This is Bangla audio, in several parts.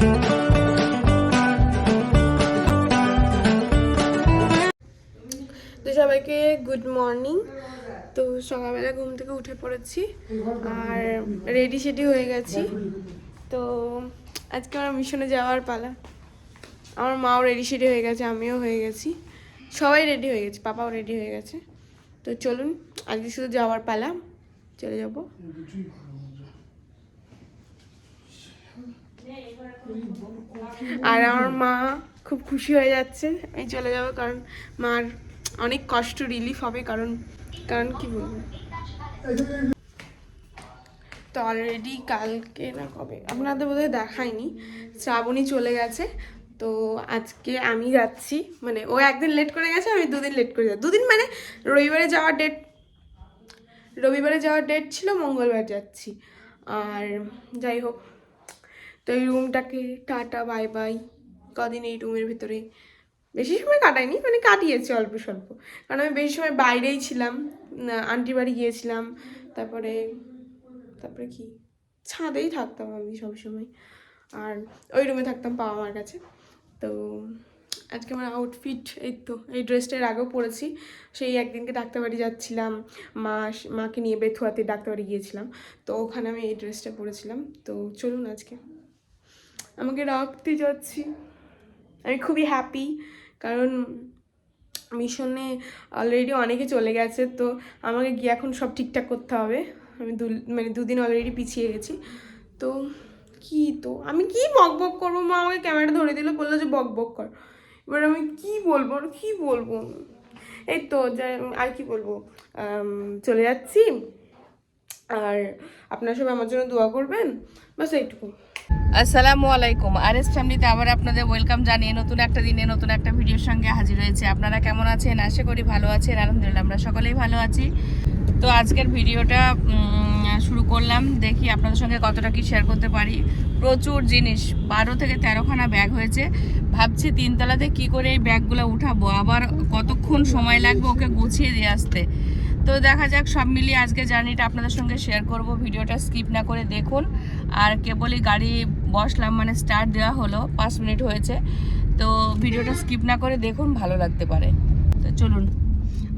তো সবাইকে গুড মর্নিং তো সকালবেলা ঘুম থেকে উঠে পড়েছি আর রেডি সেডি হয়ে গেছি। তো আজকে আমার মিশনে যাওয়ার পালা। আমার মাও রেডি সেডি হয়ে গেছে, আমিও হয়ে গেছি। সবাই রেডি হয়ে গেছে, পাপাও রেডি হয়ে গেছে। তো চলুন, আজকে শুধু যাওয়ার পালা, চলে যাব। আর আমার মা খুব খুশি হয়ে যাচ্ছে। আমি চলে যাব কারণ মার অনেক কষ্ট রিলিফ হবে কারণ কারণ কি বলব? তো অলরেডি কালকে না কবে? আপনাদের বোধহয় দেখায়নি শ্রাবণী চলে গেছে। তো আজকে আমি যাচ্ছি। মানে ও একদিন লেট করে গেছে, আমি দুদিন লেট করে যাচ্ছি। দুদিন মানে রবিবারে যাওয়ার ডেট রবিবারে যাওয়ার ডেট ছিল, মঙ্গলবার যাচ্ছি। আর যাই হোক তো এই রুমটাকে টাটা বাই বাই কদিন এই রুমের ভিতরে। বেশি সময় কাটাইনি মানে কাটিয়েছি অল্প স্বল্প। কারণ আমি বেশি সময় বাইরেই ছিলাম আন্টি বাড়ি গিয়েছিলাম, তারপরে তারপরে কি? ছাদেই থাকতাম আমি সবসময় আর ওই রুমে থাকতাম বাবা মার কাছে। তো আজকে আমার আউটফিট এই তো, এই ড্রেসটার আগেও পরেছি। সেই একদিনকে ডাক্তারবাড়ি যাচ্ছিলাম। মা মাকে নিয়ে বেথুয়াতে ডাক্তারবাড়ি গিয়েছিলাম। তো ওখানে আমি এই ড্রেসটা পরেছিলাম। তো চলুন আজকে। আমাকে রাখতে যাচ্ছি। আমি খুবই হ্যাপি কারণ মিশনে অলরেডি অনেকে চলে গেছে, তো আমাকে গিয়ে এখন সব ঠিকঠাক করতে হবে। আমি দু মানে দুদিন অলরেডি পিছিয়ে গেছি। তো কি তো? আমি কি বক বক করব? মা আমাকে ক্যামেরা ধরে দিল, বলল যে বক বক কর। এবার আমি কি বলব? কি বলব? এই তো আর কি বলব? চলে যাচ্ছি। আর আপনারা সবাই আমার জন্য দোয়া করবেন। বাস এইটুকু। আসসালামু আলাইকুম। আর এস ফ্যামিলিতে আবার আপনাদের ওয়েলকাম জানিয়ে নতুন একটা দিনে নতুন একটা ভিডিওর সঙ্গে হাজির হয়েছে। আপনারা কেমন আছেন? আশা করি ভালো আছেন। আলহামদুলিল্লাহ, আমরা সকলেই ভালো আছি। তো আজকের ভিডিওটা শুরু করলাম। দেখি আপনাদের সঙ্গে কতটা কি শেয়ার করতে পারি। প্রচুর জিনিস। বারো থেকে তেরোখানা ব্যাগ হয়েছে। ভাবছি তিনতলাতে কি করে এই ব্যাগগুলো উঠাবো। আবার কতক্ষণ সময় লাগবে ওকে গুছিয়ে দিয়ে আসতে? তো দেখা যাক, সব মিলিয়ে আজকে জার্নিটা আপনাদের সঙ্গে শেয়ার করব। ভিডিওটা স্কিপ না করে দেখুন। আর কেবলই গাড়ি বসলাম মানে স্টার্ট দেওয়া হলো, পাঁচ মিনিট হয়েছে। তো ভিডিওটা স্কিপ না করে দেখুন, ভালো লাগতে পারে। তো চলুন।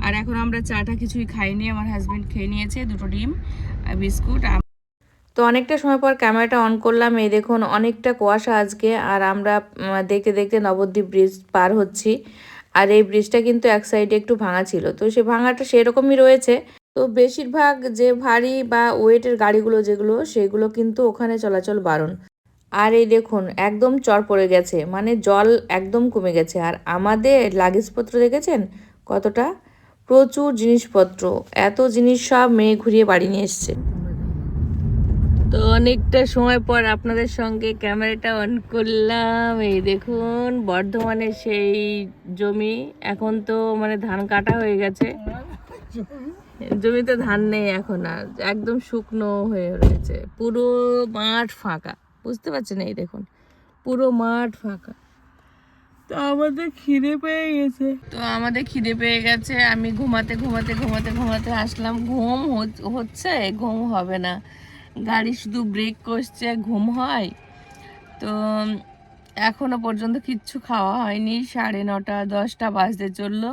আর এখন আমরা চাটা কিছুই খাইনি, আমার হাজব্যান্ড খেয়ে নিয়েছে, দুটো ডিম, আর বিস্কুট তো অনেকটা সময় পর ক্যামেরাটা অন করলাম, এই দেখুন অনেকটা কুয়াশা আজকে, আর আমরা দেখতে দেখতে নবদ্বীপ ব্রিজ পার হচ্ছি। আর এই ব্রিজটা কিন্তু এক সাইডে একটু ভাঙা ছিল। তো সে ভাঙাটা সেরকমই রয়েছে। তো বেশিরভাগ যে ভারী বা ওয়েটের গাড়িগুলো যেগুলো, সেগুলো কিন্তু ওখানে চলাচল বারণ। আর এই দেখুন, একদম চর পড়ে গেছে। মানে জল একদম কমে গেছে। আর আমাদের লাগেজপত্র দেখেছেন? কতটা? প্রচুর জিনিসপত্র। এত জিনিস সব মেয়ে ঘুরিয়ে বাড়ি নিয়ে এসছে। তো অনেকটা সময় পর আপনাদের সঙ্গে ক্যামেরাটা অন করলাম। এই দেখুন, বর্ধমানে সেই জমি। এখন তো মানে ধান কাটা হয়ে গেছে। জমিতে ধান নেই এখন আর, একদম শুকনো হয়ে রয়েছে। পুরো মাঠ ফাঁকা, বুঝতে পারছেন? এই দেখুন, পুরো মাঠ ফাঁকা। তো আমাদের খিদে পেয়ে গেছে। তো আমাদের খিদে পেয়ে গেছে। আমি ঘুমাতে ঘুমাতে ঘুমাতে ঘুমাতে আসলাম। ঘুম হচ- হচ্ছে, ঘুম হবে না। গাড়ি শুধু ব্রেক করছে ঘুম হয়। তো এখনও পর্যন্ত কিচ্ছু খাওয়া হয়নি। সাড়ে নটা, দশটা বাজতে চলল।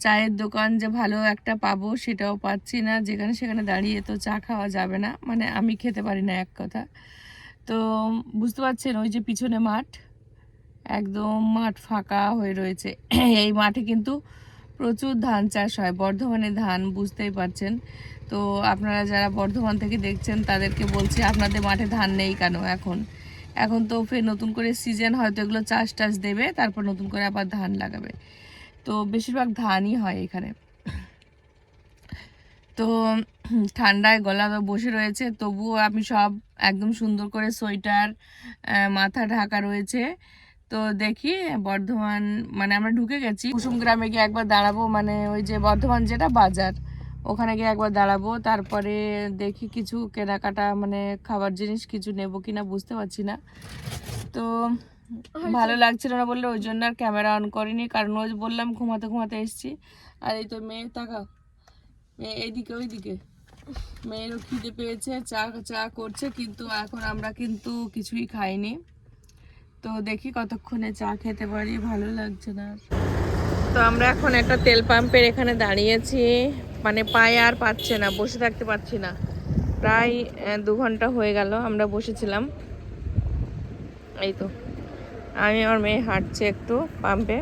চায়ের দোকান যে ভালো একটা পাবো সেটাও পাচ্ছি না। যেখানে সেখানে দাঁড়িয়ে তো চা খাওয়া যাবে না। মানে আমি খেতে পারি না এক কথা। তো, বুঝতে পারছেন, ওই যে পিছনে মাঠ, একদম মাঠ ফাঁকা হয়ে রয়েছে। এই মাঠে কিন্তু প্রচুর ধান চাষ হয়, বর্ধমানে ধান, বুঝতেই পারছেন। তো আপনারা যারা বর্ধমান থেকে দেখছেন, তাদেরকে বলছি আপনাদের মাঠে ধান নেই কেন এখন? এখন তো ফের নতুন করে সিজন হয়তো এগুলো চাষ টাস দেবে, তারপর নতুন করে আবার ধান লাগাবে। তো বেশিরভাগ ধানই হয় এখানে। তো ঠান্ডায় গলা বসে রয়েছে, তবুও আমি সব একদম সুন্দর করে সোয়েটার মাথা ঢাকা রয়েছে। তো দেখি বর্ধমান মানে আমরা ঢুকে গেছি। কুসুম গ্রামে গিয়ে একবার দাঁড়াবো মানে ওই যে বর্ধমান যেটা বাজার। ওখানে গিয়ে একবার দাঁড়াবো তারপরে দেখি কিছু কেনাকাটা মানে খাবার জিনিস কিছু নেব কিনা বুঝতে পারছি না। তো ভালো লাগছিল না বললে ওই জন্য আর ক্যামেরা অন করিনি কারণ ওই বললাম ঘুমাতে ঘুমাতে এসেছি। আর এই তো মেয়ে তাকাও। মেয়ে এইদিকে ওইদিকে। মেয়েরও খিদে পেয়েছে চা চা করছে কিন্তু এখন আমরা কিন্তু কিছুই খাইনি। তো দেখি কতক্ষণে চা খেতে পারি ভালো লাগছে না। তো আমরা এখন একটা তেল পাম্পের এখানে দাঁড়িয়েছি। মানে পায়ে আর পাচ্ছে না, বসে থাকতে পারছি না। প্রায় দু ঘণ্টা হয়ে গেল, আমরা বসেছিলাম। এই তো, আমি আমার মেয়ে হাঁটছে একটু পাম্পে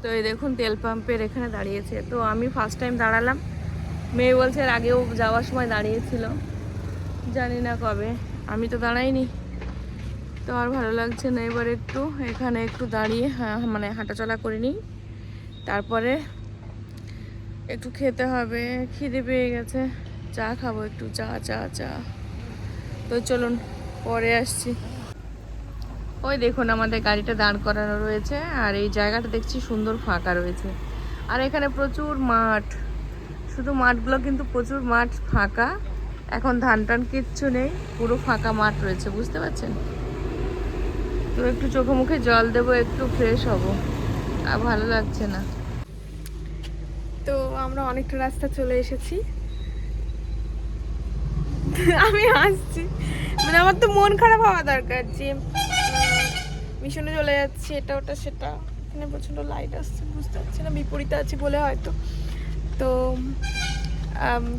তো এই দেখুন, তেল পাম্পের এখানে দাঁড়িয়েছে। তো আমি ফার্স্ট টাইম দাঁড়ালাম। মেয়ে বলছে, এর আগেও যাওয়ার সময় দাঁড়িয়েছিল। জানি না কবে। আমি তো দাঁড়াইনি। তো আর ভালো লাগছে না। এবার একটু এখানে একটু দাঁড়িয়ে হ্যাঁ মানে হাঁটাচলা করে নিই। তারপরে একটু খেতে হবে, খিদে পেয়ে গেছে। চা খাব একটু, চা চা চা। তো চলুন, পরে আসছি। ওই দেখুন, আমাদের গাড়িটা দাঁড় করানো রয়েছে, আর এই জায়গাটা দেখছি সুন্দর ফাঁকা রয়েছে। আর এখানে প্রচুর মাঠ। শুধু মাঠগুলো কিন্তু প্রচুর মাঠ ফাঁকা। এখন ধান টান কিচ্ছু নেই, পুরো ফাঁকা মাঠ রয়েছে, বুঝতে পারছেন? তো একটু চোখে মুখে জল দেবো, একটু ফ্রেশ হব। আর ভালো লাগছে না। তো আমরা অনেকটা রাস্তা চলে এসেছি। আমি হাসছি। মানে আমার তো মন খারাপ হওয়া দরকার যে মিশনে চলে যাচ্ছি, এটা, ওটা, সেটা। এখানে প্রচণ্ড লাইট আসছে, বুঝতে পারছি না, বিপরীতে আছি বলে হয়তো। তো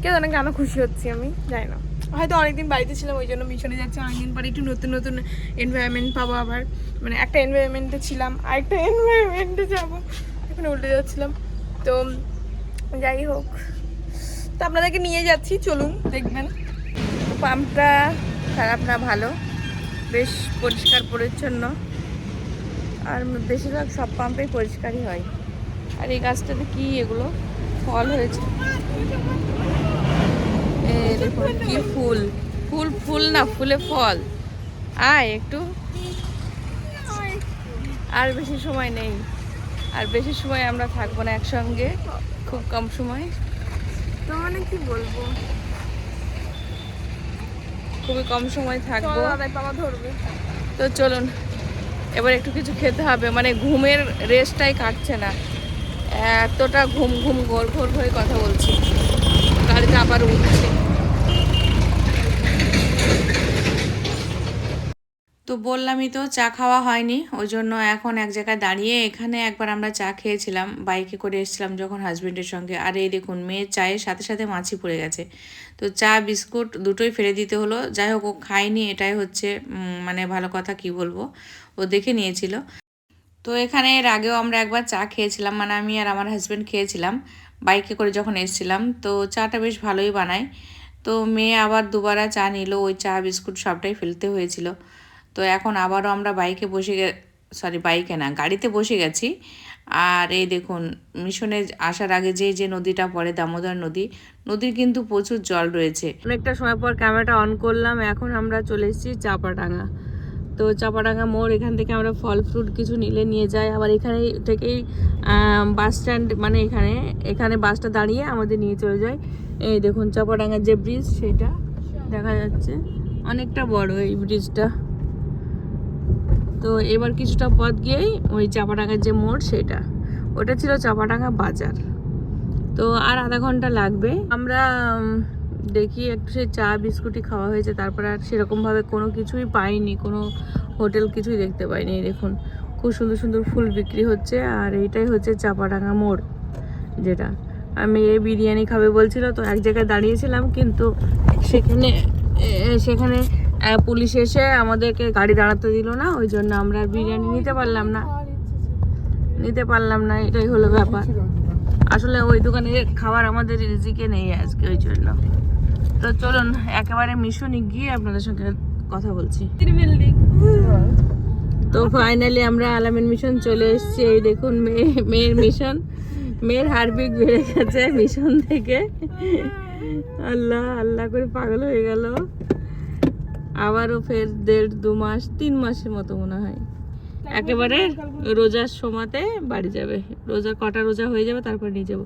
কে জানে কেন খুশি হচ্ছি আমি, জানি না। হয়তো অনেকদিন বাড়িতে ছিলাম, ওই জন্য মিশনে যাচ্ছি, অনেকদিন পরে একটু নতুন নতুন এনভায়রনমেন্ট পাবো আবার। মানে একটা এনভায়রনমেন্টে ছিলাম, আরেকটা এনভায়রনমেন্টে যাব। এখানে উল্টে যাচ্ছিলাম। তো যাই হোক। তো আপনাদেরকে নিয়ে যাচ্ছি, চলুন, দেখবেন। পাম্পটা খারাপ না, ভালো। বেশ পরিষ্কার পরিচ্ছন্ন। আর বেশিরভাগ সব পাম্পেই পরিষ্কারই হয়। আর এই গাছটাতে কি এগুলো? ফল হয়েছে। কি ফুল। ফুল ফুল না, ফুলে ফল। আয় একটু। আর বেশি সময় নেই। আর বেশি সময় আমরা থাকব না একসঙ্গে খুব কম সময়। তো মানে কি বলব? খুবই কম সময় থাকব। দাদাই বাবা ধরবে। তো চলুন এবার একটু কিছু খেতে হবে। মানে ঘুমের রেস্টটাই কাটছে না। এতটা ঘুম ঘুম ঘোর ঘোর হয়ে কথা বলছি। গাড়িতে আবার উঠছে। তো বললামই তো, চা খাওয়া হয়নি। ওই জন্য এখন এক জায়গায় দাঁড়িয়ে এখানে একবার আমরা চা খেয়েছিলাম, বাইকে করে এসেছিলাম যখন হাজবেন্ডের সঙ্গে। আর এই দেখুন, মেয়ের চায়ের সাথে সাথে মাছি পড়ে গেছে। তো চা, বিস্কুট দুটোই ফেলে দিতে হলো। যাই হোক, ও খায়নি, এটাই হচ্ছে মানে ভালো কথা কি বলব, ও দেখে নিয়েছিল। তো এখানে এর আগেও আমরা একবার চা খেয়েছিলাম মানে আমি আর আমার হাজব্যান্ড খেয়েছিলাম, বাইকে করে যখন এসেছিলাম। তো চাটা বেশ ভালোই বানায়। তো মেয়ে আবার দুবারা চা নিল, ওই চা, বিস্কুট সবটাই ফেলতে হয়েছিল। তো এখন আবারও আমরা বাইকে বসে গে সরি বাইকে না, গাড়িতে বসে গেছি। আর এই দেখুন, মিশনে আসার আগে যে যে নদীটা পড়ে, দামোদর নদী, নদীর কিন্তু প্রচুর জল রয়েছে। অনেকটা সময় পর ক্যামেরাটা অন করলাম, এখন আমরা চলে এসেছি চাপাডাঙ্গা। তো চাপাডাঙ্গা মোড়, এখান থেকে আমরা ফল ফ্রুট কিছু নিলে নিয়ে যাই। আবার এখানে থেকেই বাস স্ট্যান্ড মানে এখানে এখানে বাসটা দাঁড়িয়ে আমাদের নিয়ে চলে যায়। এই দেখুন, চাপাডাঙ্গার যে ব্রিজ সেটা দেখা যাচ্ছে। অনেকটা বড় এই ব্রিজটা তো এবার কিছুটা পথ গিয়েই ওই চাপাডাঙ্গার যে মোড় সেটা। ওটা ছিল চাপাডাঙ্গা বাজার। তো আর আধা ঘণ্টা লাগবে। আমরা দেখি একটু সে চা, বিস্কুটই খাওয়া হয়েছে। তারপর আর সেরকমভাবে কোনো কিছুই পাইনি। কোনো হোটেল কিছুই দেখতে পাইনি। দেখুন, খুব সুন্দর সুন্দর ফুল বিক্রি হচ্ছে। আর এইটাই হচ্ছে চাপাডাঙ্গা মোড় যেটা। আমি এই বিরিয়ানি খাবে বলছিল, তো এক জায়গায় দাঁড়িয়েছিলাম, কিন্তু সেখানে সেখানে পুলিশ এসে আমাদেরকে গাড়ি দাঁড়াতে দিল না, ওই জন্য আমরা বিরিয়ানি নিতে পারলাম না। নিতে পারলাম না, এটাই হলো ব্যাপার। আসলে ওই দোকানে খাবার আমাদের রিজিকে নেই আজকে, ওই জন্য। তো চলুন, একেবারে মিশনে গিয়ে আপনাদের সঙ্গে কথা বলছি। তো ফাইনালি আমরা আলামিন মিশন চলে এসেছি। এই দেখুন মেয়ে মেয়ের মিশন মেয়ের হারবিট বেড়ে গেছে মিশন থেকে। আল্লাহ আল্লাহ করে পাগল হয়ে গেল। আবারও ফের দেড় দু মাস, তিন মাসের মতো মনে হয়। একেবারে রোজার সময়তে বাড়ি যাবে। রোজার কটা রোজা হয়ে যাবে, তারপর নিয়ে যাব।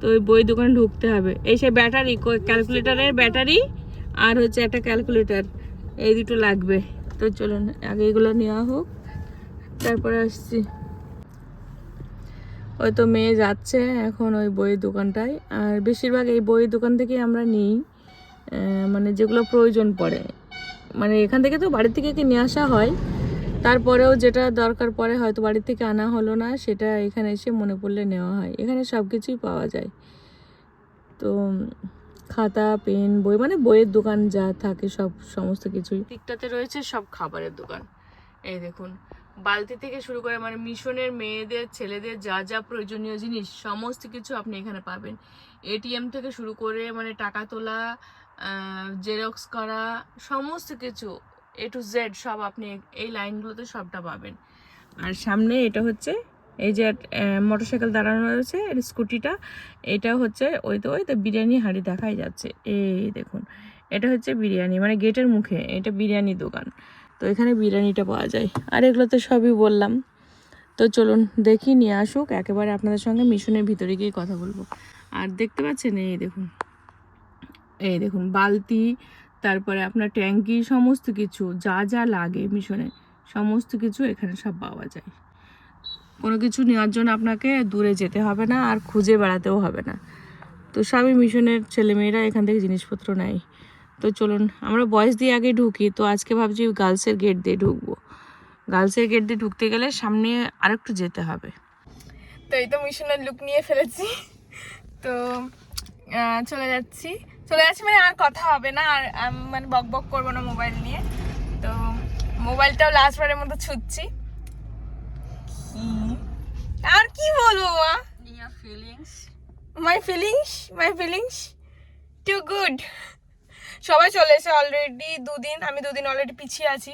তো ওই বই দোকানে ঢুকতে হবে। এই সে ব্যাটারি ক্যালকুলেটারের ব্যাটারি আর হচ্ছে একটা ক্যালকুলেটার, এই দুটো লাগবে। তো চলুন, আগে এগুলো নেওয়া হোক। তারপরে আসছি। ওই তো মেয়ে যাচ্ছে এখন ওই বইয়ের দোকানটায়। আর বেশিরভাগ এই বইয়ের দোকান থেকেই আমরা নিই। মানে যেগুলো প্রয়োজন পড়ে। মানে এখান থেকে তো বাড়ি থেকে নিয়ে আসা হয়? তারপরেও যেটা দরকার পড়ে হয়তো বাড়ি থেকে আনা হলো না, সেটা এখানে এসে মনে পড়লে নেওয়া হয়। এখানে সব কিছুই পাওয়া যায়। তো খাতা, পেন, বই মানে বইয়ের দোকান যা থাকে সব সমস্ত কিছুই। দিকটাতে রয়েছে সব খাবারের দোকান। এই দেখুন, বালতি থেকে শুরু করে মানে মিশনের মেয়েদের, ছেলেদের যা যা প্রয়োজনীয় জিনিস, সমস্ত কিছু আপনি এখানে পাবেন। এটিএম থেকে শুরু করে মানে টাকা তোলা জেরক্স করা সমস্ত কিছু এ টু জেড সব আপনি এই লাইনগুলোতে সবটা পাবেন। আর সামনে এটা হচ্ছে এই যে মোটরসাইকেল দাঁড়ানো রয়েছে স্কুটিটা, এটা হচ্ছে ওই তো ওই তো বিরিয়ানি হাঁড়ি দেখাই যাচ্ছে। এই দেখুন, এটা হচ্ছে বিরিয়ানি মানে গেটের মুখে, এটা বিরিয়ানি দোকান। তো এখানে বিরিয়ানিটা পাওয়া যায়। আর এগুলো তো সবই বললাম। তো চলুন দেখি, নিয়ে আসুক, একেবারে আপনাদের সঙ্গে মিশনের ভিতরে গিয়ে কথা বলব। আর দেখতে পাচ্ছেন, এই দেখুন এই দেখুন, বালতি, তারপরে আপনার ট্যাঙ্কি, সমস্ত কিছু, যা যা লাগে মিশনে, সমস্ত কিছু এখানে সব পাওয়া যায়। কোনো কিছু নেওয়ার জন্য আপনাকে দূরে যেতে হবে না আর খুঁজে বেড়াতেও হবে না। তো সবই মিশনের ছেলেমেয়েরা এখান থেকে জিনিসপত্র নেয়। তো চলুন, আমরা বয়স দিয়ে আগে ঢুকি, তো আজকে ভাবছি গার্লসের গেট দিয়ে ঢুকবো। গার্লসের গেট দিয়ে ঢুকতে গেলে সামনে আরেকটু যেতে হবে। তো এই তো মিশনের লুক নিয়ে ফেলেছি। তো চলে যাচ্ছি। চলে যাচ্ছি মানে আর কথা হবে না আর আম, মানে বক বক করব না মোবাইল নিয়ে। তো মোবাইলটাও লাস্টবারের মতো ছুটছি আর কি বলব মা? Feelings my feelings my feelings too good সবাই চলে এসে অলরেডি দুদিন আমি দুদিন অলরেডি পিছিয়ে আছি।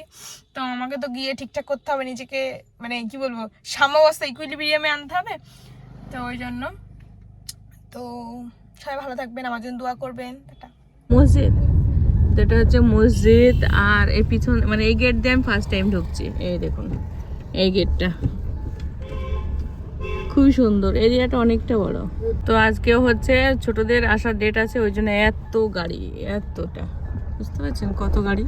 তো আমাকে তো গিয়ে ঠিকঠাক করতে হবে নিজেকে মানে কি বলব সাম্যাবস্থা ইকুইলিব্রিয়ামে আনতে হবে। তো ওই জন্য। তো সবাই ভালো থাকবেন, আমার জন্য দোয়া করবেন মসজিদ? এটা হচ্ছে মসজিদ আর এই পিছন মানে এই গেট দিয়ে আমি ফার্স্ট টাইম ঢুকছি। এই দেখুন, এই গেটটা খুবই সুন্দর, এরিয়াটা অনেকটা বড়। তো আজকেও হচ্ছে ছোটদের আসার ডেট আছে, ওই জন্য এত গাড়ি, এতটা। বুঝতে পারছেন কত গাড়ি?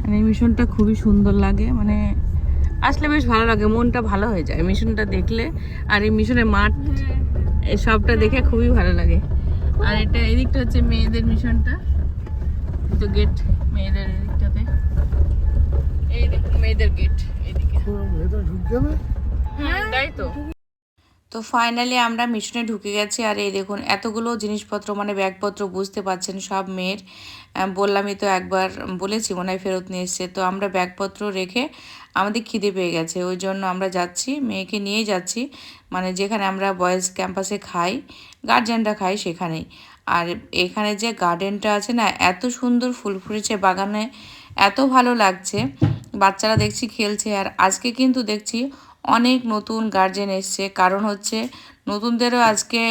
মানে এই মিশনটা খুবই সুন্দর লাগে মানে আসলে বেশ ভালো লাগে, মনটা ভালো হয়ে যায়। মিশনটা দেখলে, আর এই মিশনের মাঠ সবটা দেখে খুবই ভালো লাগে। আর এটা এদিকটা হচ্ছে মেয়েদের মিশনটা তো গেট মেয়েদের এদিকটাতে। এই দেখুন মেয়েদের গেট এদিকে। হ্যাঁ তাই তো। তো ফাইনালি আমরা মিশনে ঢুকে গেছি আর এই দেখুন এতগুলো জিনিসপত্র মানে ব্যাগপত্র বুঝতে পারছেন সব মেয়ের। বললামই তো একবার বলেছি মনে হয় ফেরত নিয়ে এসছে। তো আমরা ব্যাগপত্র রেখে আমাদের খিদে পেয়ে গেছে, ওই জন্য আমরা যাচ্ছি, মেয়েকে নিয়েই যাচ্ছি। মানে যেখানে আমরা বয়েজ ক্যাম্পাসে খাই গার্জেনরা খাই সেখানেই। আর এখানে যে গার্ডেনটা আছে না, এত সুন্দর ফুল ফুটেছে বাগানে, এত ভালো লাগছে। বাচ্চারা দেখছি খেলছে আর আজকে কিন্তু দেখছি অনেক নতুন গার্জেন এসছে। কারণ হচ্ছে নতুনদেরও আজকে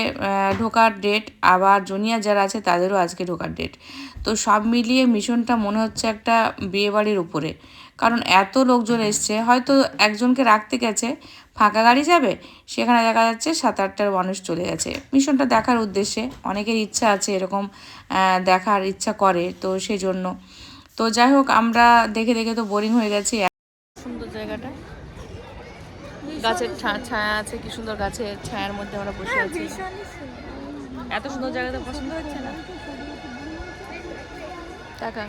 ঢোকার ডেট আবার জুনিয়র যারা আছে তাদেরও আজকে ঢোকার ডেট তো সব মিলিয়ে মিশনটা মনে হচ্ছে একটা বিয়েবাড়ির উপরে। কারণ এত লোকজন এসছে, হয়তো একজনকে রাখতে গেছে, ফাঁকা গাড়ি যাবে, সেখানে দেখা যাচ্ছে সাত আটটার মানুষ চলে গেছে। মিশনটা দেখার উদ্দেশ্যে অনেকের ইচ্ছা আছে এরকম দেখার ইচ্ছা করে, তো সেই জন্য তো যাই হোক, আমরা দেখে দেখে তো বোরিং হয়ে গেছি। সুন্দর জায়গাটা। গাছের ছা- ছায়া আছে কি সুন্দর গাছের ছায়ার মধ্যে আমরা বসে আছি। এত সুন্দর জায়গাটা পছন্দ হচ্ছে না? টাকা।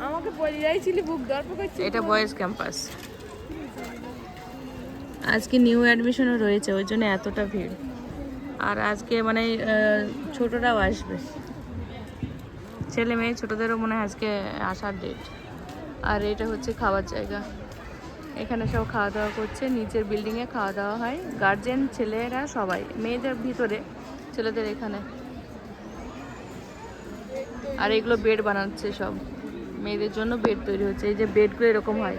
আমাকে বলে যাইছিলি বুক দর্প করছি এটা বয়েজ ক্যাম্পাস। আজকে নিউ অ্যাডমিশনও রয়েছে ওই জন্য এতটা ভিড়। আর আজকে মানে ছোটরাও আসবে। ছেলে মেয়ে ছোটদেরও মনে হয় আজকে আসার ডেট আর এটা হচ্ছে খাওয়ার জায়গা। এখানে সব খাওয়া দাওয়া করছে। নিচের বিল্ডিংয়ে খাওয়া দাওয়া হয়। গার্জেন ছেলেরা সবাই, মেয়েদের ভিতরে ছেলেদের এখানে। আর এগুলো বেড বানাচ্ছে সব। মেয়েদের জন্য বেড তৈরি হচ্ছে। এই যে বেডগুলো এরকম হয়।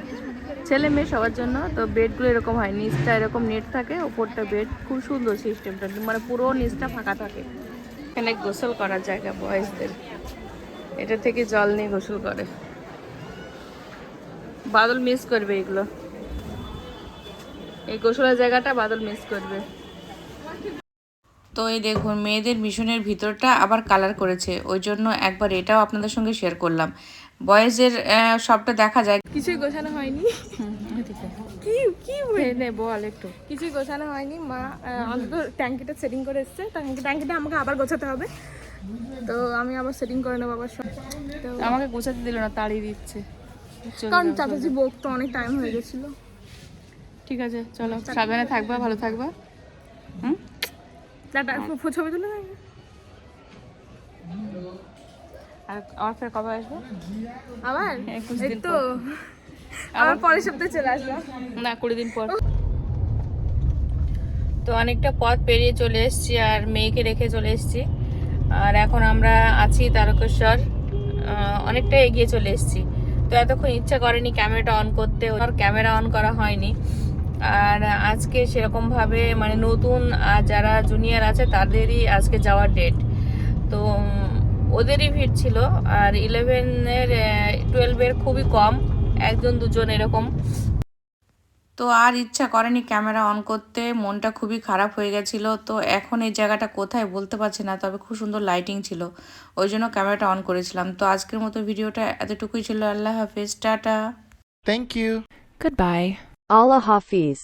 ছেলে মেয়ে সবার জন্য, তো বেডগুলো এরকম হয়। নিচটা এরকম নেট থাকে, ওপরটা বেড খুব সুন্দর সিস্টেমটা মানে পুরো নিচটা ফাঁকা থাকে। এখানে গোসল করার জায়গা বয়েজদের এটা থেকে জল নিয়ে গোসল করে। বাদল মিস করবে এগুলো। এই গোসলের জায়গাটা বাদল মিস করবে। তো এই দেখুন মেয়েদের মিশনের ভিতরটা আবার কালার করেছে। ওই জন্য একবার এটাও আপনাদের সঙ্গে শেয়ার করলাম। বয়েজের সবটা দেখা যায়। কিছুই গোছানো হয়নি। কি কি নে বল একটু। কিছুই গোছানো হয়নি। মা অন্তত ট্যাঙ্কিটা সেটিং করে এসছে। ট্যাঙ্কি ট্যাঙ্কিটা আমাকে আবার গোছাতে হবে। তো আমি আবার সেটিং করে নেব আবার সব। তো আমাকে গোছাতে দিল না তাড়িয়ে দিচ্ছে। কারণ চাচাজি বক তো অনেক টাইম হয়ে গেছিল। ঠিক আছে চলো সাবধানে থাকবা ভালো থাকবা। হুম? ফু- ছবি তুলে আর আমার ফের কবে আসব? আবার? একুশ দিন তো। আবার পরের সপ্তাহে চলে আসলাম না কুড়ি দিন পর। তো অনেকটা পথ পেরিয়ে চলে এসেছি আর মেয়েকে রেখে চলে এসেছি। আর এখন আমরা আছি তারকেশ্বর। অনেকটা এগিয়ে চলে এসেছি। তো এতক্ষণ ইচ্ছা করেনি ক্যামেরাটা অন করতে ওর ক্যামেরা অন করা হয়নি। আর আজকে সেরকমভাবে মানে নতুন আর যারা জুনিয়র আছে তাদেরই আজকে যাওয়ার ডেট তো ওদেরই ভিড় ছিল আর ইলেভেনের টুয়েলভের খুবই কম একজন দুজন এরকম। তো আর ইচ্ছা করেনি ক্যামেরা অন করতে মনটা খুবই খারাপ হয়ে গেছিল। তো এখন এই জায়গাটা কোথায় বলতে পারছি না তবে খুব সুন্দর লাইটিং ছিল ওই জন্য ক্যামেরাটা অন করেছিলাম। তো আজকের মতো ভিডিওটা এতটুকুই ছিল আল্লাহ হাফিজ টাটা। Thank you. Goodbye. Allah Hafiz.